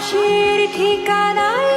হাসির ঠিকানায়